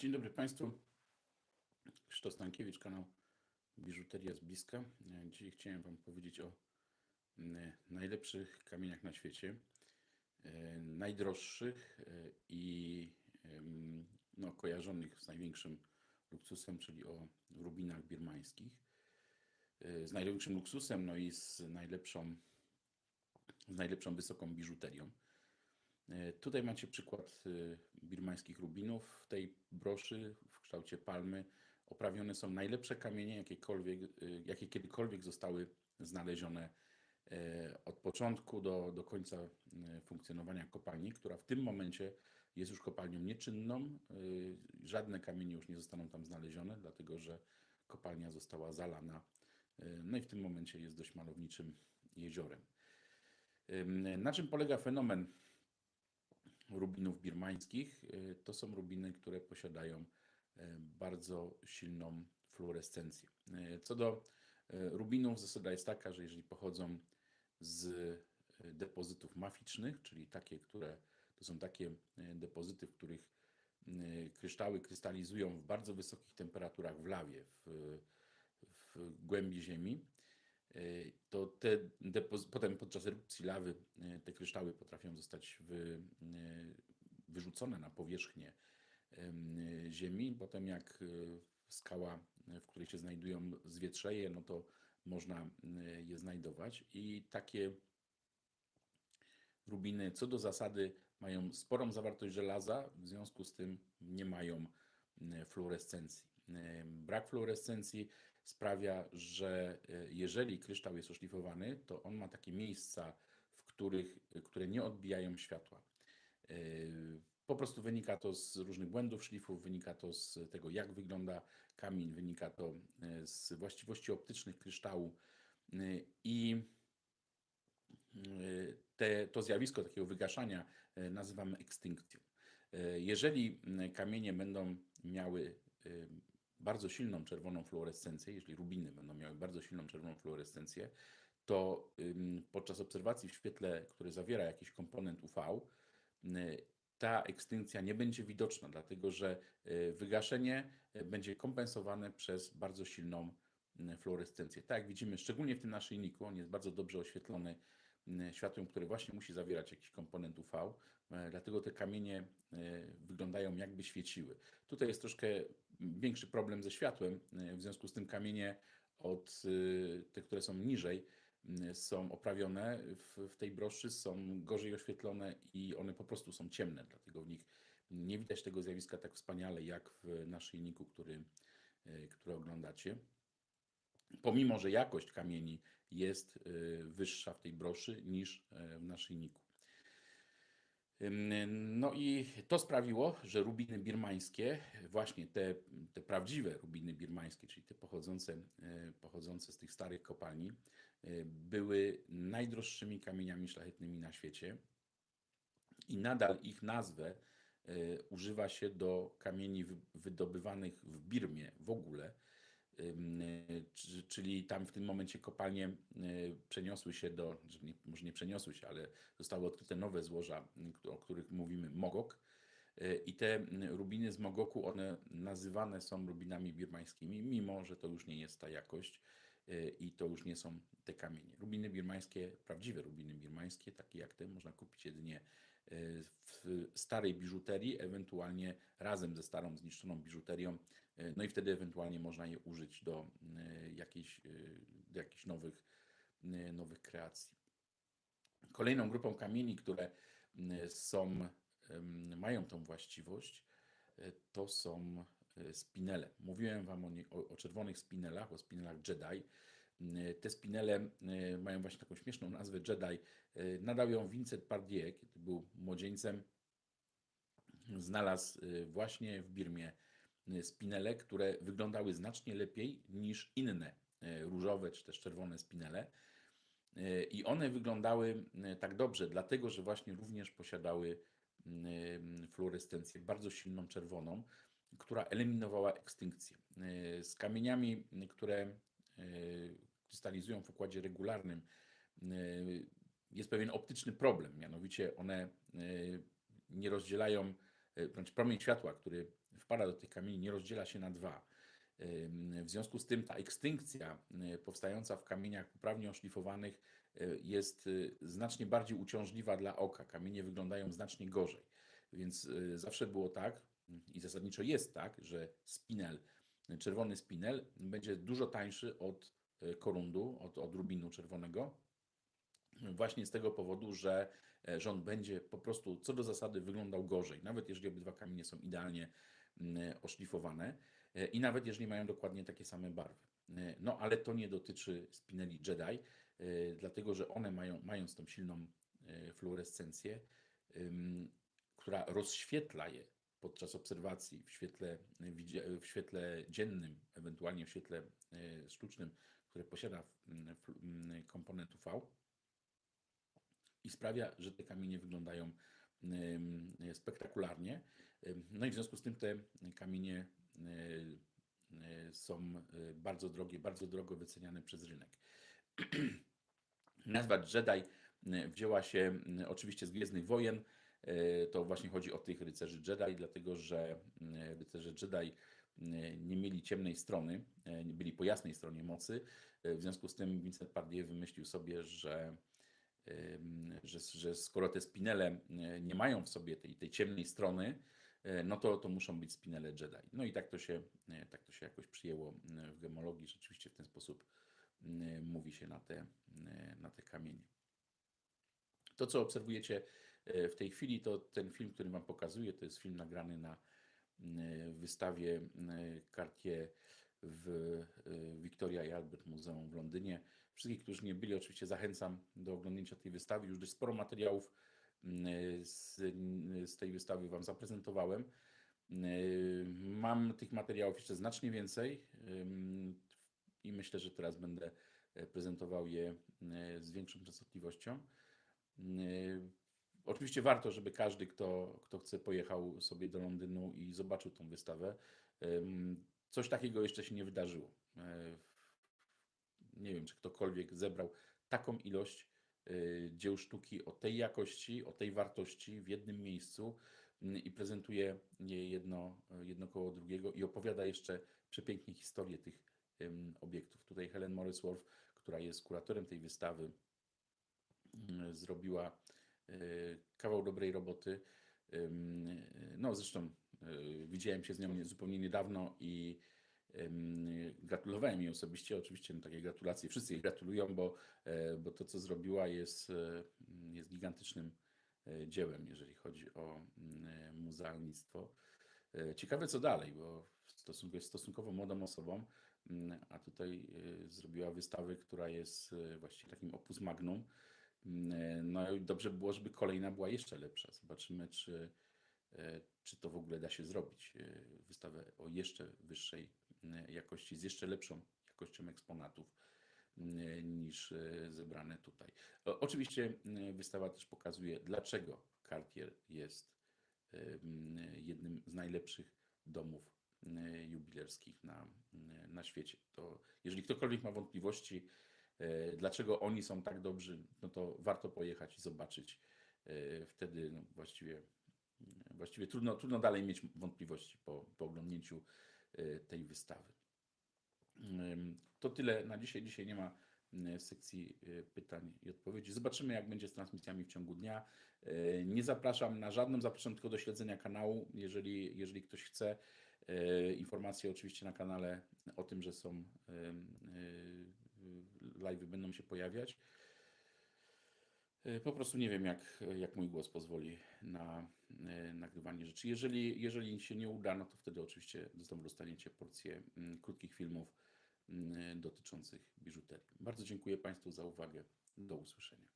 Dzień dobry Państwu. Krzysztof Stankiewicz, kanał Biżuteria z bliska. Dzisiaj chciałem Wam powiedzieć o mm, najlepszych kamieniach na świecie, e, najdroższych e, i no, kojarzonych z największym luksusem, czyli o rubinach birmańskich. E, Z największym luksusem, no i z najlepszą, z najlepszą wysoką biżuterią. E, Tutaj macie przykład e, birmańskich rubinów. W tej broszy w kształcie palmy oprawione są najlepsze kamienie, jakiekolwiek, e, jakie kiedykolwiek zostały znalezione od początku do, do końca funkcjonowania kopalni, która w tym momencie jest już kopalnią nieczynną. Żadne kamienie już nie zostaną tam znalezione, dlatego że kopalnia została zalana. No i w tym momencie jest dość malowniczym jeziorem. Na czym polega fenomen rubinów birmańskich. Y, To są rubiny, które posiadają y, bardzo silną fluorescencję. Y, Co do rubinów, zasada jest taka, że jeżeli pochodzą z depozytów maficznych, czyli takie, które to są takie depozyty, w których kryształy krystalizują w bardzo wysokich temperaturach w lawie, w, w głębi ziemi, to te potem podczas erupcji lawy y, te kryształy potrafią zostać wy, y, wyrzucone na powierzchnię em, ziemi. Potem jak skała, w której się znajdują, zwietrzeje, no to można je znajdować. I takie rubiny co do zasady mają sporą zawartość żelaza, w związku z tym nie mają fluorescencji. Y, Brak fluorescencji sprawia, że y, jeżeli kryształ jest oszlifowany, to on ma takie miejsca, w których, które nie odbijają światła. Po prostu wynika to z różnych błędów szlifów, wynika to z tego, jak wygląda kamień, wynika to z właściwości optycznych kryształu i te, to zjawisko takiego wygaszania nazywamy ekstynkcją. Jeżeli kamienie będą miały y, bardzo silną czerwoną fluorescencję, jeżeli rubiny będą miały bardzo silną czerwoną fluorescencję, to podczas obserwacji w świetle, które zawiera jakiś komponent UV, y, ta ekstynkcja nie będzie widoczna, dlatego że y, wygaszenie będzie kompensowane przez bardzo silną fluorescencję. Tak jak widzimy, szczególnie w tym naszyjniku, on jest bardzo dobrze oświetlony światłem, które właśnie musi zawierać jakiś komponent UV, y, dlatego te kamienie y, wyglądają jakby świeciły. Tutaj jest troszkę większy problem ze światłem, w związku z tym kamienie od te, które są niżej, są oprawione w, w tej broszy, są gorzej oświetlone i one po prostu są ciemne, dlatego w nich nie widać tego zjawiska tak wspaniale jak w naszyjniku, który, który oglądacie. Pomimo, że jakość kamieni jest y, wyższa w tej broszy niż y, w naszyjniku. No i to sprawiło, że rubiny birmańskie, właśnie te, te prawdziwe rubiny birmańskie, czyli te pochodzące, e, pochodzące z tych starych kopalni, były najdroższymi kamieniami szlachetnymi na świecie i nadal ich nazwę używa się do kamieni wy- wydobywanych w Birmie w ogóle. Czyli tam w tym momencie kopalnie e, przeniosły się do, może nie przeniosły się, ale zostały odkryte nowe złoża, któ- o których mówimy Mogok. E, I te rubiny z Mogoku, one nazywane są rubinami birmańskimi, mimo że to już nie jest ta jakość i to już nie są te kamienie. Rubiny birmańskie, prawdziwe rubiny birmańskie, takie jak te, można kupić jedynie e, w starej biżuterii, ewentualnie razem ze starą zniszczoną biżuterią, e, no i wtedy ewentualnie można je użyć do e, jakichś, e, do jakichś nowych, e, nowych kreacji. Kolejną grupą kamieni, które są, mają tą właściwość, e, to są e, spinele. Mówiłem Wam o, nie, o, o czerwonych spinelach, o spinelach Jedi. M, Te spinele e, mają właśnie taką śmieszną nazwę Jedi. E, Nadał ją Vincent Pardier, kiedy był młodzieńcem. Znalazł e, właśnie w Birmie e, spinele, które wyglądały znacznie lepiej niż inne e, różowe czy też czerwone spinele. E, I one wyglądały e, tak dobrze, dlatego że właśnie również posiadały fluorescencję bardzo silną czerwoną, która eliminowała ekstynkcję. E, Z kamieniami, które e, krystalizują w układzie regularnym, e, jest pewien optyczny problem, mianowicie one nie rozdzielają, bądź promień światła, który wpada do tych kamieni, nie rozdziela się na dwa. W związku z tym ta ekstynkcja y, powstająca w kamieniach poprawnie oszlifowanych y, jest y, znacznie bardziej uciążliwa dla oka. Kamienie wyglądają znacznie gorzej. Więc y, zawsze było tak i zasadniczo jest tak, że spinel, czerwony spinel będzie dużo tańszy od y, korundu, od, od rubinu czerwonego. Właśnie z tego powodu, że, e, że on będzie po prostu co do zasady wyglądał gorzej, nawet jeżeli obydwa kamienie są idealnie mm, oszlifowane e, i nawet jeżeli mają dokładnie takie same barwy. E, No ale to nie dotyczy spineli Jedi, e, dlatego że one mają, mając tą silną e, fluorescencję, która rozświetla je podczas obserwacji w świetle, w świetle dziennym, ewentualnie w świetle e, sztucznym, które posiada komponent UV, i sprawia, że te kamienie wyglądają spektakularnie. No i w związku z tym te kamienie y, y, są bardzo drogie, bardzo drogo wyceniane przez rynek. Nazwa Jedi wzięła się oczywiście z Gwiezdnych Wojen. Y, To właśnie chodzi o tych rycerzy Jedi, dlatego że y, rycerze Jedi y, nie mieli ciemnej strony, byli po jasnej stronie mocy. W związku z tym Vincent Pardieu wymyślił sobie, że że, że skoro te spinele nie mają w sobie tej, tej ciemnej strony, no to, to muszą być spinele Jedi. No i tak to się, tak to się jakoś przyjęło w gemologii. Rzeczywiście w ten sposób mówi się na te, na te kamienie. To, co obserwujecie w tej chwili, to ten film, który Wam pokazuję, to jest film nagrany na y, wystawie y, Cartier w Victoria i Albert Muzeum w Londynie. Wszystkich, którzy nie byli, oczywiście zachęcam do oglądnięcia tej wystawy. Już dość sporo materiałów z, z tej wystawy Wam zaprezentowałem. Mam tych materiałów jeszcze znacznie więcej i myślę, że teraz będę e, prezentował je z większą częstotliwością. Oczywiście warto, żeby każdy, kto, kto chce, pojechał sobie do Londynu i zobaczył tą wystawę. Coś takiego jeszcze się nie wydarzyło. E, Nie wiem, czy ktokolwiek zebrał taką ilość y, dzieł sztuki o tej jakości, o tej wartości w jednym miejscu mm, i prezentuje je jedno, jedno koło drugiego i opowiada jeszcze przepięknie historię tych obiektów. Tutaj Helen Morrisworth, która jest kuratorem tej wystawy, mm, zrobiła kawał dobrej roboty. No, zresztą y, widziałem się z nią nie- zupełnie niedawno i gratulowałem jej osobiście. Oczywiście no, takie gratulacje, wszyscy jej gratulują, bo, e, bo to, co zrobiła, jest, e, jest gigantycznym e, dziełem, jeżeli chodzi o muzealnictwo. Ciekawe, co dalej, bo jest stosunkowo młodą osobą, mm, a tutaj zrobiła wystawę, która jest właściwie takim opus magnum. Mm, No i dobrze by było, żeby kolejna była jeszcze lepsza. Zobaczymy, czy, e, czy to w ogóle da się zrobić. e, Wystawę o jeszcze wyższej e, jakości, z jeszcze lepszą jakością eksponatów e, niż e, zebrane tutaj. Oczywiście e, wystawa też pokazuje, dlaczego Cartier jest e, jednym z najlepszych domów e, jubilerskich na, e, na świecie. To jeżeli ktokolwiek ma wątpliwości, e, dlaczego oni są tak dobrzy, no to warto pojechać i zobaczyć. E, Wtedy no, właściwie, właściwie trudno, trudno dalej mieć wątpliwości po, po oglądnięciu e, tej wystawy. To tyle na dzisiaj. Dzisiaj nie ma sekcji pytań i odpowiedzi. Zobaczymy, jak będzie z transmisjami w ciągu dnia. Nie zapraszam na żadną, zapraszam tylko do śledzenia kanału, jeżeli, jeżeli ktoś chce. Informacje oczywiście na kanale o tym, że są live będą się pojawiać. Y, Po prostu nie wiem, jak, jak mój głos pozwoli na y, nagrywanie rzeczy. Jeżeli, jeżeli się nie uda, no to wtedy oczywiście znowu dostaniecie porcję mm, krótkich filmów mm, dotyczących biżuterii. Bardzo dziękuję Państwu za uwagę. Do usłyszenia.